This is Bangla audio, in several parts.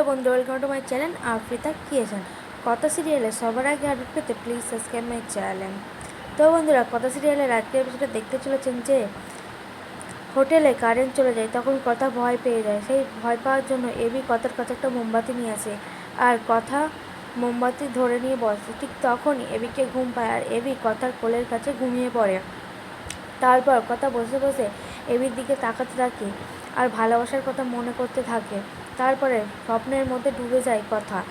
হ্যালো বন্ধু welcome to my channel Afrita creation. কথা সিরিয়ালে সবার আগে আপডেট পেতে প্লিজ সাবস্ক্রাইব মাই চ্যানেল তো বন্ধুরা কথা সিরিয়ালের আজকের এপিসোডে দেখতে চলেছেন যে, হোটেলে কারেন্ট চলে যায়, তখন কথা ভয় পেয়ে যায়। সেই ভয় পাওয়ার জন্য এবি কথার কাছে একটা মোমবাতি নিয়ে আসে আর কথা মোমবাতি ধরে নিয়ে বসে। ঠিক তখনই এবিকে ঘুম পায় আর এবি কথার কোলের কাছে ঘুমিয়ে পড়ে। তারপর কথা বসে বসে এবির দিকে তাকাতে থাকে আর ভালোবাসার কথা মনে করতে থাকে। তারপরে স্বপ্নের মধ্যে ডুবে যায় কথা।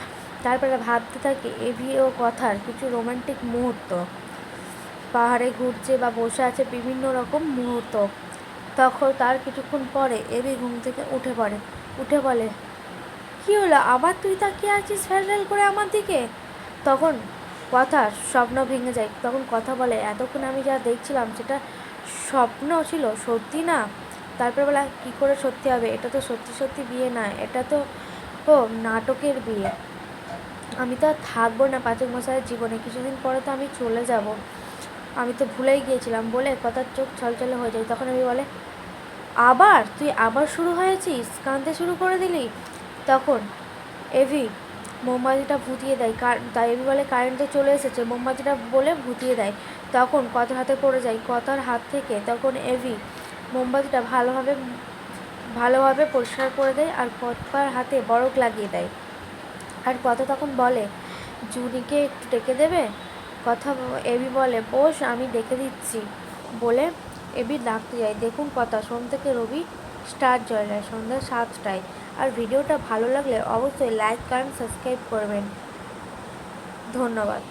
তারপরে ভাবতে থাকে এবি ও কথার কিছু রোমান্টিক মুহূর্ত। পাহাড়ে ঘুরছে বা বসে আছে বিভিন্ন রকম মুহূর্ত। তখন তার কিছুক্ষণ পরে এবি ঘুম থেকে উঠে পড়ে। উঠে বলে, কী হলো? আবার তুই তাকিয়ে আছিস ফ্যাল করে আমার দিকে? তখন কথা স্বপ্ন ভেঙে যায়। তখন কথা বলে, এতক্ষণ আমি যা দেখছিলাম, সেটা স্বপ্ন ছিল, সত্যি না? তারপর বলা, কী করে সত্যি হবে? এটা তো সত্যি সত্যি বিয়ে না, এটা তো ও নাটকের বিয়ে। আমি তো আর থাকব না পাচক মশাইয়ের জীবনে। কিছুদিন পরে তো আমি চলে যাব। আমি তো ভুলেই গিয়েছিলাম। বলে কথার চোখ ছলছলে হয়ে যায়। তখন আমি বলে, আবার? তুই আবার শুরু হয়েছিস? কাঁদতে শুরু করে দিলি? তখন এভি মোমবাতিটা ভুতিয়ে দেয়। তাই এভি বলে, কারেন্ট তো চলে এসেছে। মোমবাতিটা বলে ভুতিয়ে দেয়। তখন কথার হাতে পড়ে যায়। কথার হাত থেকে তখন এভি মোমবাতিটা ভালোভাবে ভালোভাবে পরিষ্কার করে দেয় আর কথার হাতে বরফ লাগিয়ে দেয়। আর কথা তখন বলে, জুনিকে একটু ডেকে দেবে? কথা এবি বলে, বস, আমি ডেকে দিচ্ছি। বলে এবি ডাকতে যায়। দেখুন কথা, সোম থেকে রবি স্টার জয়রায় সন্ধ্যা সাতটায়। আর ভিডিওটা ভালো লাগলে অবশ্যই লাইক করেন সাবস্ক্রাইব করবেন। ধন্যবাদ।